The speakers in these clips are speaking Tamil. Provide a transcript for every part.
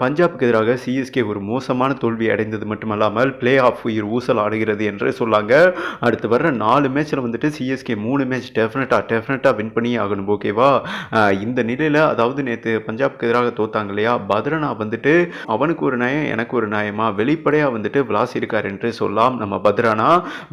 பஞ்சாப்க்கு எதிராக சிஎஸ்கே ஒரு மோசமான தோல்வி அடைந்தது மட்டுமல்லாமல் பிளே ஆஃப் உயிர் ஊசல் ஆடுகிறது என்று சொல்லாங்க. அடுத்து வர்ற நாலு மேட்ச்சில் வந்துட்டு சிஎஸ்கே மூணு மேட்ச் டெஃபினட்டாக டெஃபினட்டாக வின் பண்ணி ஆகணும் ஓகேவா இந்த நிலையில் அதாவது நேற்று பஞ்சாபுக்கு எதிராக தோத்தாங்க இல்லையா? பத்ரனா வந்துட்டு அவனுக்கு ஒரு நியாயம் எனக்கு ஒரு நியாயமா வெளிப்படையாக வந்துட்டு விளாசியிருக்கார் என்று சொல்லலாம் நம்ம பத்ரனா.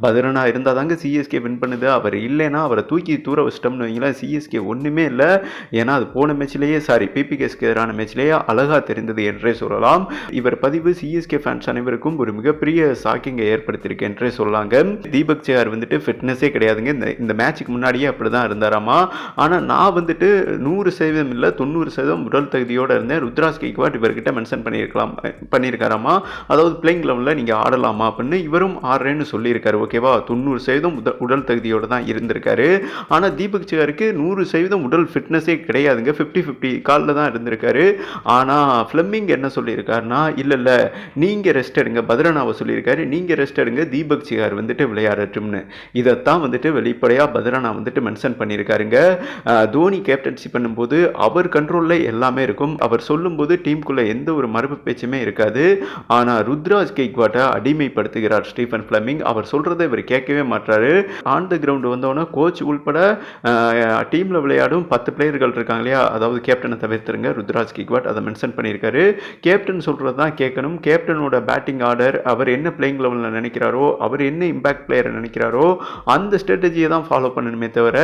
பத்ரனா இருந்தால் தாங்க சிஎஸ்கே வின் பண்ணுது. அவர் இல்லைன்னா அவரை தூக்கி தூர வச்சிட்டோம்னு வைங்களேன் சிஎஸ்கே ஒன்றுமே இல்லை. ஏன்னா அது போன மேட்ச்லேயே சாரி பிபிகேஸ்க்கு எதிரான மேட்ச்லேயே அழகாக தெரிந்தது என்றே சொல்லலாம். இவர் பதிவு சிஎஸ்கே ஃபேன்ஸ் அனைவருக்கும் ஒரு மிகப்பெரிய ஷாக்கிங்கை ஏற்படுத்தியிருக்கு என்றே சொல்லாங்க. தீபக் சேகர் வந்துட்டு ஃபிட்னஸே கிடையாதுங்க. இந்த இந்த மேட்சுக்கு முன்னாடியே அப்படி தான் இருந்தாராமா? ஆனால் நான் வந்துட்டு நூறு சதவீதம் இல்லை தொண்ணூறு சதவீதம் உடல் தகுதியோடு இருந்தேன். ருத்ராஸ் கேக்வாட் இவர்கிட்ட மென்ஷன் பண்ணியிருக்கலாம் பண்ணியிருக்காராமா? அதாவது பிளேயிங் லெவலில் நீங்கள் ஆடலாமா அப்படின்னு இவரும் ஆடுறேன்னு சொல்லியிருக்காரு ஓகேவா தொண்ணூறு சதவீதம் உடல் தகுதியோடு தான் இருந்திருக்காரு. ஆனால் தீபக் சேகருக்கு நூறு சதவீதம் உடல் ஃபிட்னஸே கிடையாதுங்க. ஃபிஃப்டி ஃபிஃப்டி காலில் தான் இருந்திருக்காரு. ஆனால் ஃப்ளெமிங் என்ன சொல்லியிருக்காருன்னா இல்லை இல்லை நீங்கள் ரெஸ்ட் எடுங்க. பத்ரநாவை சொல்லியிருக்காரு நீங்கள் ரெஸ்ட் எடுங்க தீபக் சிகார் வந்துட்டு விளையாடட்டும்னு. இதைத்தான் வந்துட்டு வெளிப்படையாக பத்ரனா வந்துட்டு மென்ஷன் பண்ணியிருக்காருங்க. தோனி கேப்டன்சி பண்ணும்போது அவர் கண்ட்ரோலில் எல்லாமே இருக்கும். அவர் சொல்லும்போது டீமுக்குள்ளே எந்த ஒரு மரபு பேச்சுமே இருக்காது. ஆனால் ருத்ராஜ் கெய்க்வாட்டை அடிமைப்படுத்துகிறார் ஸ்டீஃபன் ஃப்ளமிங். அவர் சொல்கிறத இவர் கேட்கவே மாட்டாரு ஆன் த கிரவுண்டு வந்தோன்னா கோச் உள்பட டீமில் விளையாடும் பத்து பிளேயர்கள் இருக்காங்க இல்லையா? அதாவது கேப்டனை தவிர்த்துருங்க ருத்ராஜ் கிக்வாட் அதை மென்ஷன் பண்ணியிருக்காரு. கேப்டன் சொல்கிறது தான் கேட்கணும். கேப்டனோட பேட்டிங் ஆர்டர் அவர் என்ன பிளேயிங் லெவலில் நினைக்கிறாரோ அவர் என்ன இம்பாக்ட் பிளேயரை நினைக்கிறாரோ அந்த ஸ்ட்ராட்டஜியை தான் ஃபாலோ பண்ணணுமே தவிர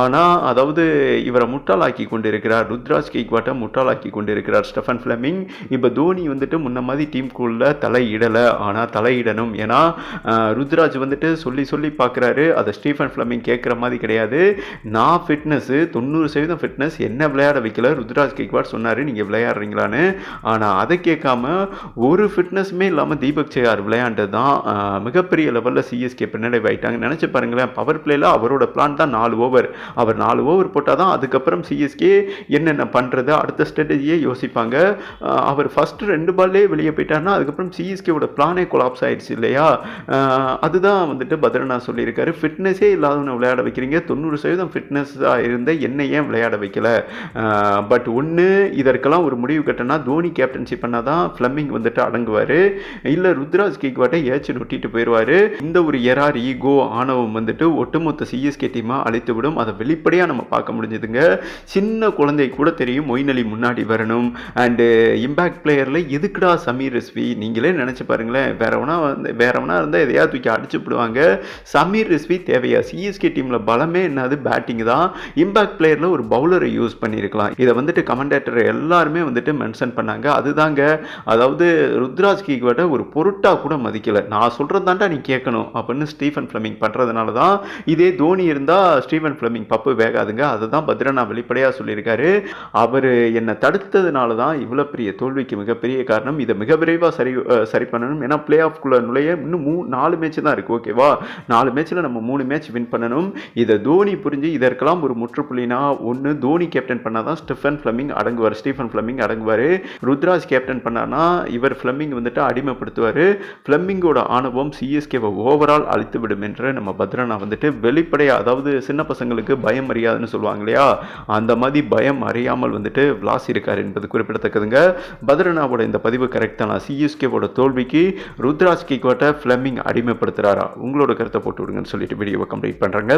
ஆனால் அதாவது இவரை முட்டாளாக்கி கொண்டிருக்கிறார் ருத்ராஜ் கேக்வாட்டை முட்டாளாக்கி கொண்டிருக்கிறார் ஸ்டெஃபன் ஃபிளமிங். இப்போ தோனி வந்துட்டு முன்ன மாதிரி டீம் டீமுக்குள்ள தலையிடலை ஆனால் தலையிடணும். ஏன்னா ருத்ராஜ் வந்துட்டு சொல்லி சொல்லி பார்க்குறாரு அதை ஸ்டீஃபன் ஃபிளமிங் கேட்குற மாதிரி கிடையாது. நான் ஃபிட்னஸ்ஸு தொண்ணூறு சதவீதம் ஃபிட்னஸ் என்ன விளையாட வைக்கல? ருத்ராஜ் கேக்வாட் சொன்னார் நீங்கள் விளையாடுறீங்களான்னு. ஆனால் அதை கேட்காம ஒரு ஃபிட்னஸுமே இல்லாமல் தீபக் சேயார் விளையாண்டது தான் மிகப்பெரிய லெவலில் சிஎஸ்கே பின்னடைவு ஆகிட்டாங்க நினச்சி பாருங்களேன் பவர் பிளேயில் அவரோட பிளான் தான் நாலு ஓவர் அவர் நாலு ஓவர் போட்டால் தான் அதுக்கப்புறம் சிஎஸ்கே என்னென்ன பண்ணுறது அடுத்த ஸ்ட்ராட்டஜியே யோசிப்பாங்க. அவர் ஃபஸ்ட்டு ரெண்டு பால்லே வெளியே போயிட்டாருன்னா அதுக்கப்புறம் சிஎஸ்கேவோட பிளானே கொலாப்ஸ் ஆயிடுச்சு இல்லையா? அதுதான் வந்துட்டு பத்ரனா சொல்லியிருக்காரு. ஃபிட்னஸே இல்லாதவனை விளையாட வைக்கிறீங்க. தொண்ணூறு சதவீதம் ஃபிட்னஸாக இருந்த என்னை ஏன் விளையாட வைக்கல? பட் ஒன்று இதற்கெல்லாம் ஒரு முடிவு கட்டினா தோனி கேப்டன்சி பண்ணால் தான் ஃப்ளம்மிங் வந்துட்டு அடங்குவார். இல்லை ருத்ராஜ் கேக்வாட்டை ஏச்சு நொட்டிட்டு போயிடுவார் இந்த ஒரு எரார் ஈகோ ஆணவம் வந்துட்டு ஒட்டுமொத்த சிஎஸ்கே டீமாக அழைத்து விடும் அதை வெளிப்படையாக நம்ம பார்க்க முடிஞ்சதுங்க. சின்ன குழந்தை கூட தெரியும் மொய்னலி முன்னாடி வரணும். அண்டு இம்பேக்ட் பிளேயரில் எதுக்குடா சமீர் ரிஸ்வி நீங்களே நினச்சி பாருங்களேன். வேறவனா வந்து வேறவனா இருந்தால் எதையா தூக்கி அடிச்சு விடுவாங்க சமீர் ரிஸ்வி தேவையா? சிஎஸ்கே டீமில் பலமே என்னது? பேட்டிங் தான். இம்பேக்ட் பிளேயரில் ஒரு பவுலரை யூஸ் பண்ணியிருக்கலாம் இதை வந்துட்டு கமெண்டேட்டர் எல்லாருமே வந்துட்டு மென்ஷன் பண்ணாங்க. அதுதாங்க அதாவது ருத்ராஜ் கீக்வேட்டை ஒரு பொருட்டாக கூட மதிக்கலை. நான் சொல்கிறது தாண்டா நீ கேட்கணும் அப்படின்னு ஸ்டீஃபன் ஃப்ளமிங் பண்ணுறதுனால தான் இதே தோனி இருந்தால் ஸ்டீஃபன் ஃப்ளமிங் பப்பு வேகாதுங்க. அதை தான் பத்ரனா வெளிப்படையாக சொல்லியிருக்காரு. அவர் என்னை தடுத்ததுனால தான் இவ்வளோ பெரிய தோல்விக்கு மிகப்பெரிய காரணம். இதை மிக விரைவாக சரி சரி பண்ணணும். ஏன்னா பிளே ஆஃப்குள்ளே நுழைய இன்னும் மூ நாலு மேட்ச் தான் இருக்குது ஓகேவா நாலு மேட்ச்சில் நம்ம மூணு மேட்ச் வின் பண்ணணும். இதை தோனி புரிஞ்சு இதற்கெல்லாம் ஒரு முற்றுப்புள்ளினா ஒன்று தோனி கேப்டன் பண்ணால் தான் ஸ்டீஃபன் ஃப்ளமிங் அடங்குவார். ஸ்டீஃபன் ஃப்ளமிங் அடங்குவார். ருத்ராஜ் கேப்டன் பண்ணார்னா இவர் ஃப்ளமிங் வந்துட்டு அடிமைப்படுத்துவார். ஃப்ளமிங்கோட ஆணவம் சிஎஸ்கேவை ஓவரால் அழித்து விடும் என்று நம்ம பத்ரனா வந்துட்டு வெளிப்படையாக அதாவது சின்ன பசங்களுக்கு பயம் அறியாதுன்னு சொல்லுவாங்க இல்லையா? அந்த மாதிரி பயம் அறியாமல் வந்துட்டு விளாசி இருக்கார் என்பது குறிப்பிடத்தக்கதுங்க. பத்ரனாவோட இந்த பதிவு கரெக்ட் தான்? சிஎஸ்கேவோட தோல்விக்கு ருத்ராஜ் கிக்வாட்டை ஃப்ளமிங் அடிமைப்படுத்துகிறாரா உங்களோட கருத்தை போட்டு விடுங்கன்னு சொல்லிட்டு வீடியோவை கம்ப்ளீட் பண்ணுறேங்க